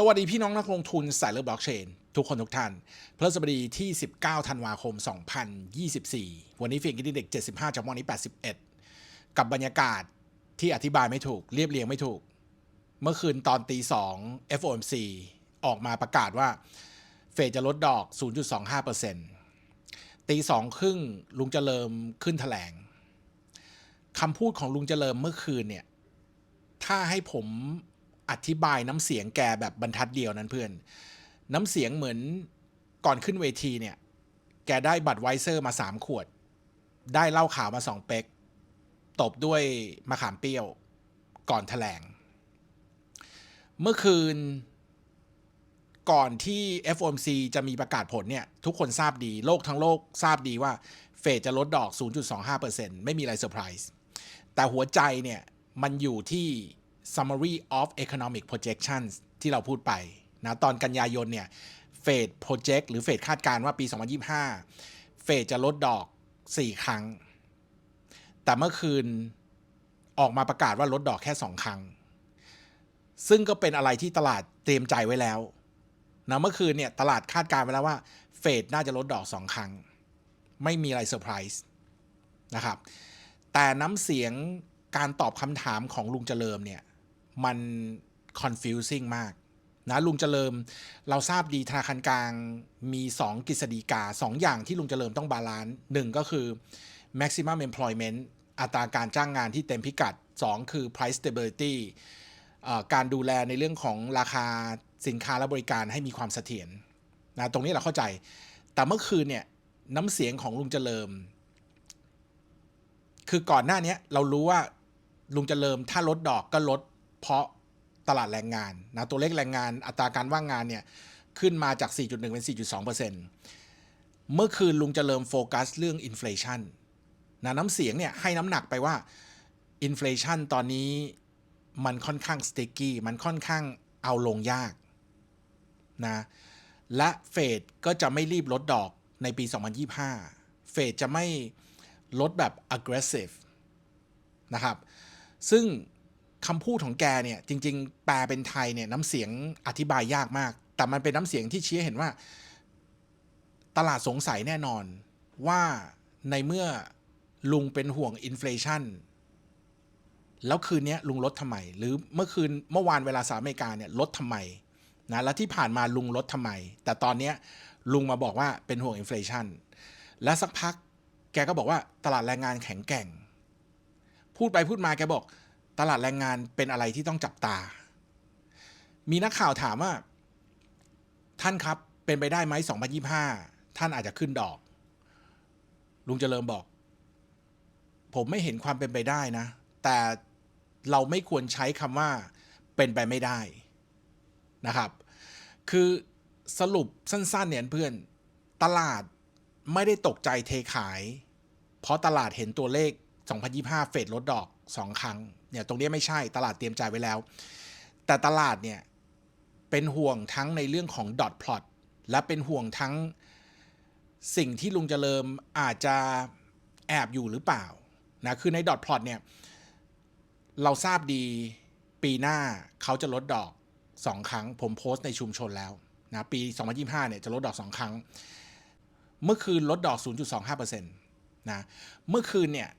สวัสดีพี่น้องนักลงทุนสายเลือบล็อกเชน ทุกคนทุกท่านพฤหัสบดีที่ 19 ธันวาคม 2024 วันนี้ฟิงกินดีเด็ก 75จากวันนี้ 81 กับบรรยากาศที่อธิบายไม่ถูก เรียบเรียงไม่ถูก เมื่อคืนตอนตี 2 FOMC ออกมาประกาศว่า เฟดจะลดดอก 0.25%ตีสองครึ่งลุงเจริญขึ้นแถลงคำพูดของลุงเจริญเมื่อคืนเนี่ย ถ้าให้ผม อธิบายน้ำเสียงแกแบบบรรทัดเดียวนั้นเพื่อน น้ำเสียงเหมือนก่อนขึ้นเวทีเนี่ย แกได้บัตรไวเซอร์มาสามขวด ได้เหล้าขาวมาสองเป๊ก ตบด้วยมะขามเปรี้ยว ก่อนแถลง เมื่อคืนก่อนที่ FOMC จะมีประกาศผลเนี่ย ทุกคนทราบดี โลกทั้งโลกทราบดีว่า เฟดจะลดดอก 0.25%ไม่มีอะไรเซอร์ไพรส์ แต่หัวใจเนี่ย มันอยู่ที่ summary of economic projections ที่เราพูดไปนะตอนกันยายนเนี่ยเฟด project หรือเฟดคาดการณ์ว่าปี 2025 เฟดจะลดดอก 4 ครั้ง แต่เมื่อคืนออกมาประกาศว่าลดดอกแค่ 2 ครั้ง ซึ่งก็เป็นอะไรที่ตลาดเตรียมใจไว้แล้วนะเมื่อคืนเนี่ยตลาดคาดการณ์ไว้แล้วว่าเฟดน่าจะลดดอก 2 ครั้ง ไม่มีอะไรเซอร์ไพรส์นะครับ แต่น้ำเสียงการตอบคำถามของลุงเจริญเนี่ย มัน confusing มากนะลุงเจริญเราทราบดีธนาคารกลางมี 2กฤษฎีกา 2 อย่างที่ลุงเจริญต้องบาลานซ์หนึ่งก็คือ maximum employment อัตราการจ้างงานที่เต็มพิกัด 2 คือ price stability อการดูแลในเรื่องของราคาสินค้าและบริการให้มีความเสถียรนะตรงนี้เราเข้าใจ แต่เมื่อคืนเนี่ยน้ำเสียงของลุงเจริญคือก่อนหน้านี้เรารู้ว่าลุงเจริญถ้าลดดอกก็ลด เพราะตลาดแรงงานนะตัวเลขแรงงานอัตราการว่างงานเนี่ยขึ้นมาจาก 4.1 เป็น 4.2%เมื่อคืนลุงเจริญโฟกัสเรื่องอินฟลชันนะน้ำเสียงเนี่ยให้น้ำหนักไปว่าอินฟลชันตอนนี้มันค่อนข้างสติกกี้มันค่อนข้างเอาลงยากนะและเฟดก็จะไม่รีบลดดอกในปี 2025 เฟดจะไม่ลดแบบ aggressive นะครับ ซึ่ง คำพูดของแกเนี่ยจริง ๆ แปลเป็นไทยเนี่ยน้ำเสียงอธิบายยากมาก แต่มันเป็นน้ำเสียงที่ชี้ให้เห็นว่า ตลาดสงสัยแน่นอนว่าในเมื่อลุงเป็นห่วงอินฟลชันแล้วคืนนี้ลุงลดทำไม หรือเมื่อคืนเมื่อวานเวลาสหรัฐอเมริกาเนี่ยลดทำไมนะแล้วที่ผ่านมาลุงลดทำไม แต่ตอนนี้ลุงมาบอกว่าเป็นห่วงอินฟลชันและสักพักแกก็บอกว่าตลาดแรงงานแข็งแกร่ง พูดไปพูดมาแกบอก ตลาดแรงงานเป็นอะไรที่ต้องจับตา มีนักข่าวถามว่า ท่านครับเป็นไปได้ไหม2025 ท่านอาจจะขึ้นดอก ลุงเจริญบอก ผมไม่เห็นความเป็นไปได้นะ แต่เราไม่ควรใช้คำว่าเป็นไปไม่ได้นะครับ คือสรุปสั้นๆเนี่ยเพื่อน ตลาดไม่ได้ตกใจเทขาย เพราะตลาดเห็นตัวเลข 2025 เฟดลดดอก 2 ครั้งเนี่ยตรงนี้ไม่ใช่ตลาดเตรียมใจไว้แล้ว แต่ตลาดเนี่ยเป็นห่วงทั้งในเรื่องของดอทพลอตและเป็นห่วงทั้งสิ่งที่ลุงเจริญอาจจะแอบอยู่หรือเปล่านะคือในดอทพลอตเนี่ยเราทราบดีปีหน้าเขาจะลดดอก 2 ครั้ง ผมโพสต์ในชุมชนแล้วนะปี 2025 เนี่ยจะลดดอก 2 ครั้ง เมื่อคืนลดดอก 0.25%นะเมื่อคืนเนี่ย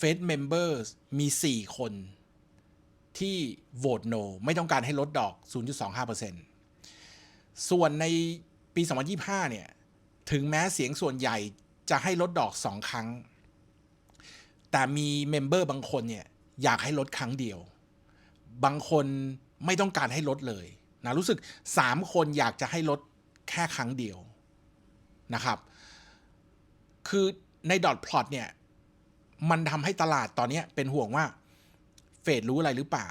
เฟดเมมเบอร์มี 4 คนที่โหวต no ไม่ต้องการให้ลดดอก 0.25%ส่วนในปี 2025 เนี่ย ถึงแม้เสียงส่วนใหญ่จะให้ลดดอก 2 ครั้ง แต่มีเมมเบอร์บางคนเนี่ย อยากให้ลดครั้งเดียว บางคนไม่ต้องการให้ลดเลยนะรู้สึก 3 คนอยากจะให้ลดแค่ครั้งเดียวนะครับ คือในดอทพลอตเนี่ย มันทำให้ตลาดตอนนี้เป็นห่วงว่าเฟดรู้อะไรหรือเปล่า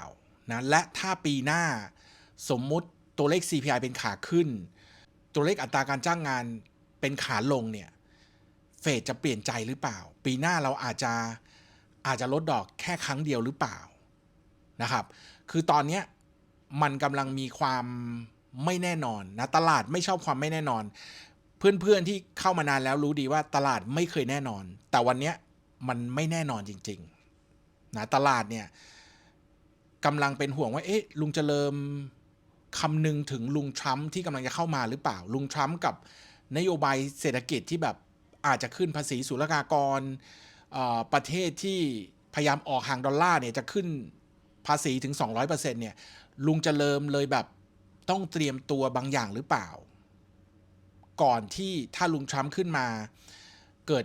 นะและถ้าปีหน้าสมมุติตัวเลข CPI เป็นขาขึ้น ตัวเลขอัตราการจ้างงานเป็นขาลงเนี่ยเฟดจะเปลี่ยนใจหรือเปล่า ปีหน้าเราอาจจะอาจจะลดดอกแค่ครั้งเดียวหรือเปล่านะครับ คือตอนนี้มันกำลังมีความไม่แน่นอนนะตลาดไม่ชอบความไม่แน่นอน เพื่อนๆที่เข้ามานานแล้วรู้ดีว่าตลาดไม่เคยแน่นอน แต่วันนี้ มันไม่แน่นอนจริงๆนะตลาดเนี่ยกำลังเป็นห่วงว่าเอ๊ะลุงเจริญคำนึงถึงลุงทรัมป์ที่กำลังจะเข้ามาหรือเปล่า ลุงทรัมป์กับนโยบายเศรษฐกิจที่แบบอาจจะขึ้นภาษีศุลกากรประเทศที่พยายามออกห่างดอลลาร์เนี่ยจะขึ้นภาษีถึง 200%เนี่ยลุงเจริญเลยแบบต้องเตรียมตัวบางอย่างหรือเปล่า ก่อนที่ถ้าลุงทรัมป์ขึ้นมา เกิด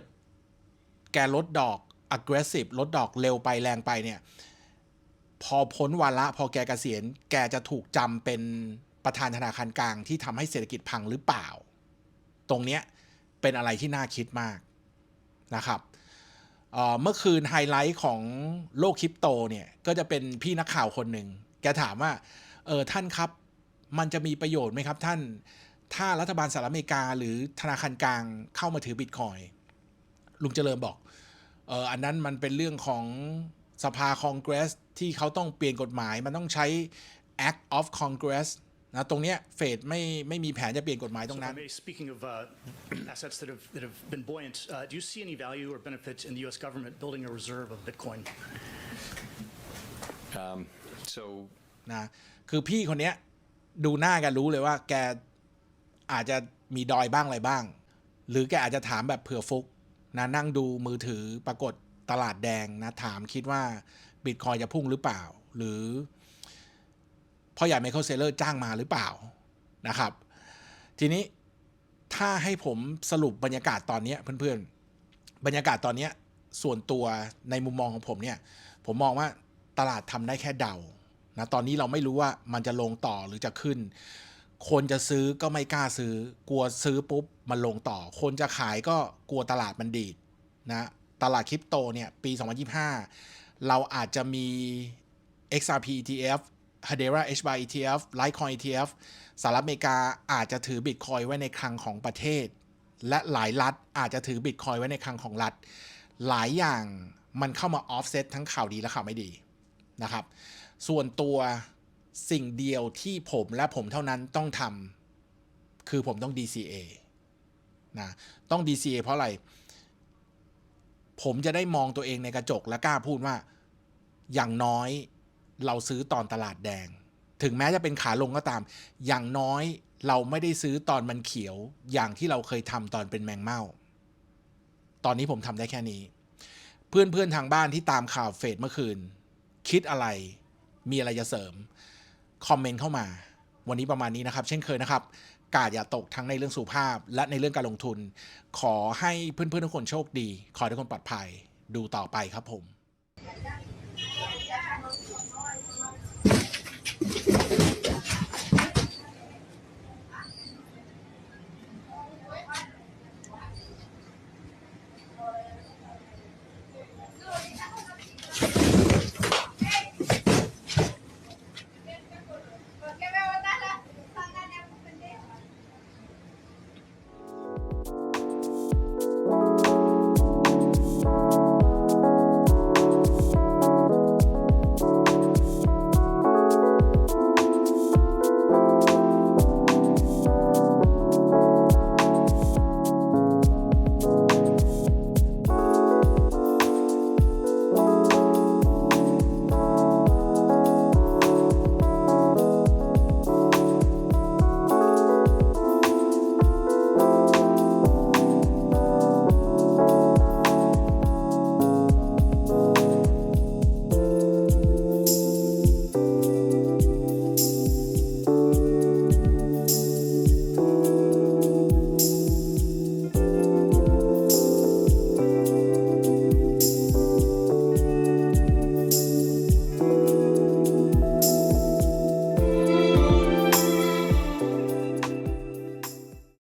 แกลดดอก aggressive ลดดอกเร็วไปแรงไปเนี่ย พอพ้นวาระพอแกเกษียณ แกจะถูกจำเป็นประธานธนาคารกลางที่ทำให้เศรษฐกิจพังหรือเปล่า ตรงเนี้ยเป็นอะไรที่น่าคิดมากนะครับเเมื่อคืนไฮไลท์ของโลกคริปโตเนี่ย ก็จะเป็นพี่นักข่าวคนหนึ่ง แกถามว่า เออท่านครับ มันจะมีประโยชน์ไหมครับท่าน ถ้ารัฐบาลสหรัฐอเมริกาหรือธนาคารกลางเข้ามาถือบิตคอย ลุงเจริญบอกเอออันนั้นมันเป็นเรื่องของสภาคองเกรสที่เขาต้องเปลี่ยนกฎหมาย มันต้องใช้ Act of Congress นะตรงเนี้ยเฟดไม่ไม่มีแผนจะเปลี่ยนกฎหมายตรงนั้น If I may, Speaking of uh, assets that have, that have been buoyant, uh, do you see any value or benefit in the U.S. government building a reserve of Bitcoin? So นะคือพี่คนเนี้ยดูหน้ากันรู้เลยว่าแกอาจจะมีดอยบ้างอะไรบ้าง หรือแกอาจจะถามแบบเผื่อฟุก นะนั่งดูมือถือปรากฏตลาดแดงนะถามคิดว่าบิตคอยจะพุ่งหรือเปล่า หรือพ่อใหญ่ไมเคิลเซเลอร์จ้างมาหรือเปล่านะครับ ทีนี้ถ้าให้ผมสรุปบรรยากาศตอนนี้เพื่อนๆ บรรยากาศตอนนี้ส่วนตัวในมุมมองของผมเนี่ย ผมมองว่าตลาดทำได้แค่เดานะตอนนี้เราไม่รู้ว่ามันจะลงต่อหรือจะขึ้น คนจะซื้อก็ไม่กล้าซื้อ กลัวซื้อปุ๊บมันลงต่อ คนจะขายก็กลัวตลาดมันดีดนะตลาดคริปโตเนี่ยปี 2025 เราอาจจะมี XRP ETF Hedera HBAR ETF Litecoin ETF สหรัฐอเมริกาอาจจะถือบิตคอยไว้ในคลังของประเทศ และหลายรัฐอาจจะถือบิตคอยไว้ในคลังของรัฐ หลายอย่างมันเข้ามาออฟเซตทั้งข่าวดีและข่าวไม่ดีนะครับ ส่วนตัว สิ่งเดียวที่ผมและผมเท่านั้นต้องทำคือผมต้อง DCA นะต้อง DCA เพราะอะไร ผมจะได้มองตัวเองในกระจกและกล้าพูดว่า อย่างน้อยเราซื้อตอนตลาดแดง ถึงแม้จะเป็นขาลงก็ตาม อย่างน้อยเราไม่ได้ซื้อตอนมันเขียว อย่างที่เราเคยทำตอนเป็นแมงเม่า ตอนนี้ผมทำได้แค่นี้ เพื่อนๆทางบ้านที่ตามข่าวเฟดเมื่อคืน คิดอะไรมีอะไรจะเสริม คอมเมนต์เข้ามา วันนี้ประมาณนี้นะครับ เช่นเคยนะครับ กาดอย่าตกทั้งในเรื่องสุภาพ และในเรื่องการลงทุน ขอให้เพื่อนๆทุกคนโชคดี ขอให้ทุกคนปลอดภัย ดูต่อไปครับผม